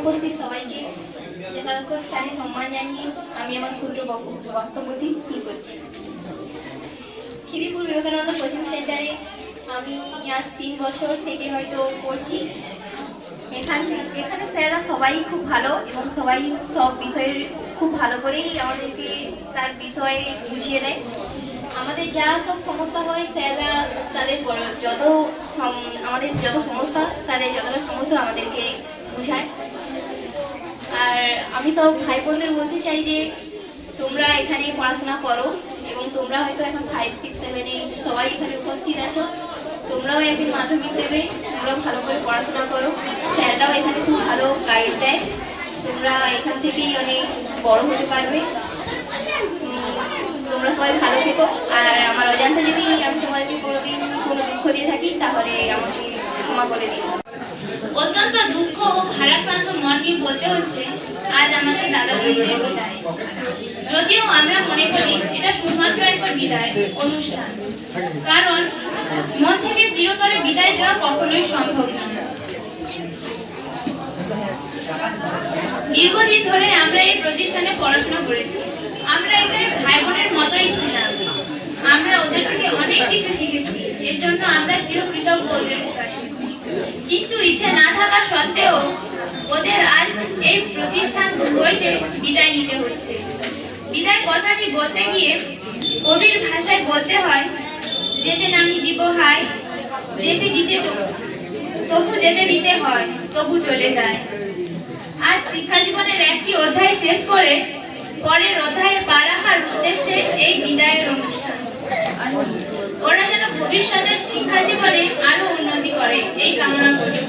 উপস্থিত সবাইকে যথাযোগ্য স্থানে সম্মান জানিয়ে আমি আমার ক্ষুদ্র বক্তব্য বক্তব্যটি শুরু করছি। খিদিপুর বিবেকানন্দ কোচিং সেন্টারে আমি আজ তিন বছর থেকে হয়তো পড়ছি। এখান এখানে স্যাররা সবাই খুব ভালো এবং সবাই সব বিষয়ে খুব ভালো করেই আমাদেরকে তার বিষয়ে বুঝিয়ে দেয়। আমাদের যা সব সমস্যা হয় স্যাররা তাদের যত আমাদের যত সমস্যা, তাদের যতটা সমস্যা আমাদেরকে বোঝায়। আর আমি সব ভাই বোনদের বলতে চাই যে তোমরা এখানে পড়াশোনা করো এবং তোমরা হয়তো এখন ফাইভ সিক্স সেভেন সবাই এখানে উপস্থিত আছো। তোমরাও একদিন মাধ্যমিক দেবে, তোমরা ভালো করে পড়াশোনা করো। স্যাররাও এখানে খুব ভালো গাইড দেয়। তোমরা এখান থেকেই অনেক বড় হতে পারবে। তোমরা সবাই ভালো থেকো। আর আমার অজান্তা যদি আমি তোমাদেরকে কোনোদিন কোনো দুঃখ দিয়ে থাকি, তাহলে আমাকে ক্ষমা করে দিও। অত্যন্ত দুঃখ ও ভারাক্রান্ত নিয়ে বলতে হচ্ছে, আজ আমাদের দাদা বিদায় যদিও আমরা মনে করি এটা শুধুমাত্র একবার বিদায় অনুষ্ঠান। কারণ, মন থেকে চিরতরে বিদায় দেওয়া কখনোই সম্ভব নয় দীর্ঘদিন ধরে আমরা এই প্রতিষ্ঠানে পড়াশোনা করেছি। আমরা এখানে ভাই বোনের মতোই ছিলাম। আমরা ওদের থেকে অনেক কিছু শিখেছি। এর জন্য আমরা চিরকৃতজ্ঞ ওদের কিন্তু ইচ্ছে না থাকা সত্ত্বেও ওদের আজ এই প্রতিষ্ঠান হইতে বিদায় নিতে হচ্ছে। বিদায় কথাটি বলতে গিয়ে কবির ভাষায় বলতে হয়, যেতে নামি দিব হাই যেতে দিতে তবু যেতে দিতে হয়, তবু চলে যায়। আজ শিক্ষা জীবনের একটি অধ্যায় শেষ করে পরের অধ্যায়ে পা রাখার উদ্দেশ্যে এই বিদায়ের অনুষ্ঠান ওরা যেন ভবিষ্যতের শিক্ষা জীবনে আরও উন্নতি করে এই কামনা করি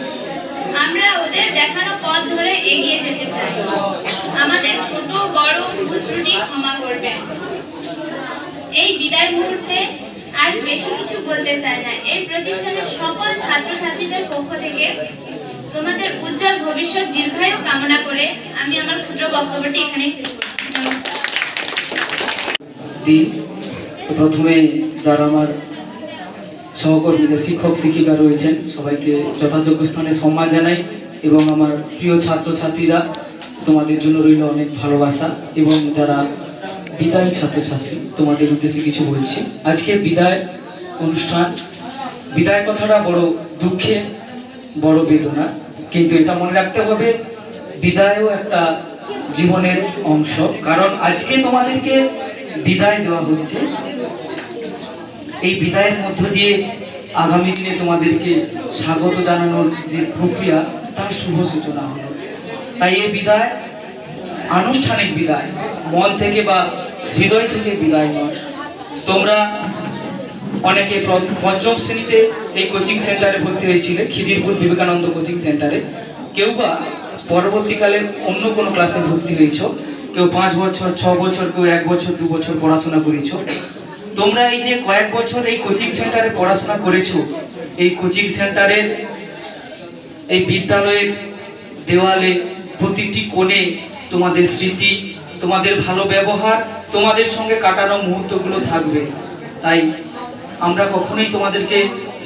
আমরা ওদের দেখানো পথ ধরে এগিয়ে যেতে চাই আমাদের ছোট, বড় ভুল ক্ষমা করবেন। এই বিদায় মুহূর্তে আর বেশি কিছু বলতে চাই না। এই প্রতিষ্ঠানের সকল ছাত্রছাত্রীদের পক্ষ থেকে তোমাদের উজ্জ্বল ভবিষ্যৎ দীর্ঘায়ু কামনা করে আমি আমার ক্ষুদ্র বক্তব্যটি এখানে প্রথমে যারা আমার শিক্ষক, শিক্ষিকা রয়েছেন, সবাইকে যথাযোগ্য স্থানে সম্মান জানাই। এবং আমার প্রিয় ছাত্রছাত্রীরা, তোমাদের জন্য রইল অনেক ভালোবাসা এবং যারা বিদায়ী ছাত্রছাত্রী, তোমাদের উদ্দেশ্যে কিছু বলছি। আজকে বিদায় অনুষ্ঠান। বিদায় কথাটা বড় দুঃখে, বড় বেদনা, কিন্তু এটা মনে রাখতে হবে, বিদায়ও একটা জীবনের অংশ। কারণ আজকে তোমাদেরকে বিদায় দেওয়া হচ্ছে। এই বিদায়ের মধ্য দিয়ে আগামী দিনে তোমাদেরকে স্বাগত জানানোর যে প্রক্রিয়া তার শুভ সূচনা হলো। তাই এই বিদায়, আনুষ্ঠানিক বিদায়। মন থেকে বা হৃদয় থেকে বিদায় নয়। তোমরা অনেকে পঞ্চম শ্রেণীতে এই কোচিং সেন্টারে ভর্তি হয়েছিলে, খিদিরপুর বিবেকানন্দ কোচিং সেন্টারে কেউ বা পরবর্তীকালে অন্য কোনো ক্লাসে ভর্তি হয়েছ, কেউ পাঁচ বছর, ছ বছর, কেউ এক বছর, দু বছর পড়াশোনা করেছ। তোমরা এই যে কয়েক বছর এই কোচিং সেন্টারে পড়াশোনা করেছ, এই কোচিং সেন্টারের এই বিদ্যালয়ের দেওয়ালে প্রতিটি কোণে তোমাদের স্মৃতি, তোমাদের ভালো ব্যবহার, তোমাদের সঙ্গে কাটানো মুহূর্তগুলো থাকবে। তাই আমরা কখনোই তোমাদেরকে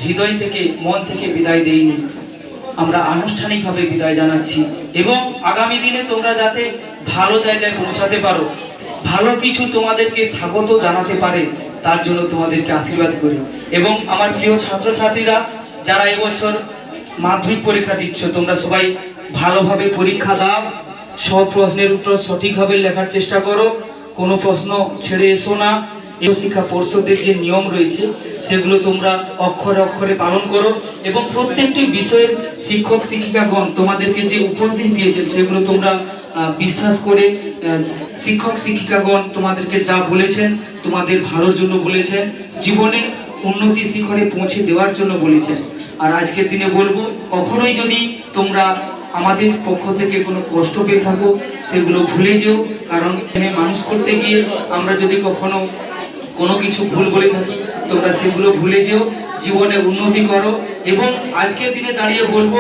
হৃদয় থেকে, মন থেকে বিদায় দেইনি। আমরা আনুষ্ঠানিকভাবে বিদায় জানাচ্ছি। এবং আগামী দিনে তোমরা যাতে ভালো জায়গায় পৌঁছাতে পারো, ভালো কিছু তোমাদেরকে স্বাগত জানাতে পারে, তার জন্য তোমাদেরকে আশীর্বাদ করি। এবং আমার প্রিয় ছাত্রছাত্রীরা, যারা এবছর মাধ্যমিক পরীক্ষা দিচ্ছ, তোমরা সবাই ভালোভাবে পরীক্ষা দাও, সব প্রশ্নের উত্তর সঠিকভাবে লেখার চেষ্টা করো, কোনো প্রশ্ন ছেড়ে এসো না। এই শিক্ষা পর্ষদের যে নিয়ম রয়েছে, সেগুলো তোমরা অক্ষরে অক্ষরে পালন করো এবং প্রত্যেকটি বিষয়ের শিক্ষক, শিক্ষিকাগণ তোমাদেরকে যে উপদেশ দিয়েছেন, সেগুলো তোমরা বিশ্বাস করে শিক্ষক, শিক্ষিকাগণ তোমাদেরকে যা বলেছেন, তোমাদের ভালোর জন্য বলেছেন, জীবনে উন্নতি শিখরে পৌঁছে দেওয়ার জন্য বলেছেন। আর আজকের দিনে বলব, কখনোই যদি তোমরা আমাদের পক্ষ থেকে কোনো কষ্ট পেয়ে থাকো, সেগুলো ভুলে যেও, কারণ এখানে মানুষ করতে গিয়ে আমরা যদি কখনো কোনো কিছু ভুল বলে থাকি, তোমরা সেগুলো ভুলে যেও জীবনে উন্নতি করো। এবং আজকের দিনে দাঁড়িয়ে বলব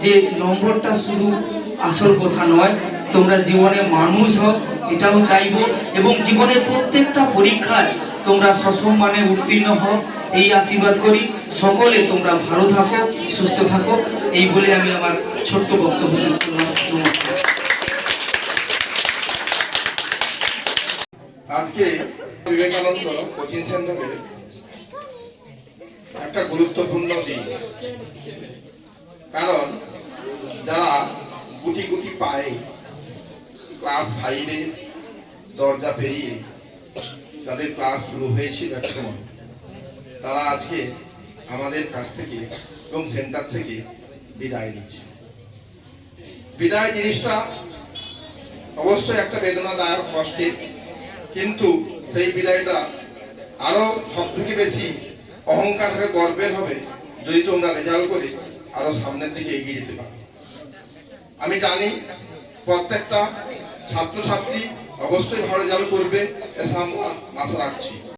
যে নম্বরটা শুধু আসল কথা নয়, তোমরা জীবনে মানুষ হও, এটাও চাইব। এবং জীবনের প্রত্যেকটা পরীক্ষায় তোমরা সসম্মানে উত্তীর্ণ হও, এই আশীর্বাদ করি। সকলে তোমরা ভালো থাকো, সুস্থ থাকো। এই বলে আমি আমার ছোট্ট বক্তব্য শেষ করলাম। আজকে বিবেকানন্দ কোচিং সেন্টারে একটা গুরুত্বপূর্ণ দিন। কারণ যারা গুটি গুটি পায় ক্লাস ফাইভে দরজা পেরিয়ে তাদের ক্লাস শুরু হয়েছিল একসময় তারা আজকে আমাদের কাছ থেকে এবং সেন্টার থেকে বিদায় নিচ্ছে। বিদায় জিনিসটা অবশ্যই একটা বেদনাদায়ক কষ্টের, কিন্তু সেই বিদায়টা আরও সব থেকে বেশি অহংকার হবে গর্বের হবে যদি তোমরা রেজাল্ট করে আরও সামনের দিকে এগিয়ে যেতে পারো। আমি জানি প্রত্যেকটা ছাত্রছাত্রী অবশ্যই ভালো রেজাল্ট করবে এসে আমরা আশা রাখছি।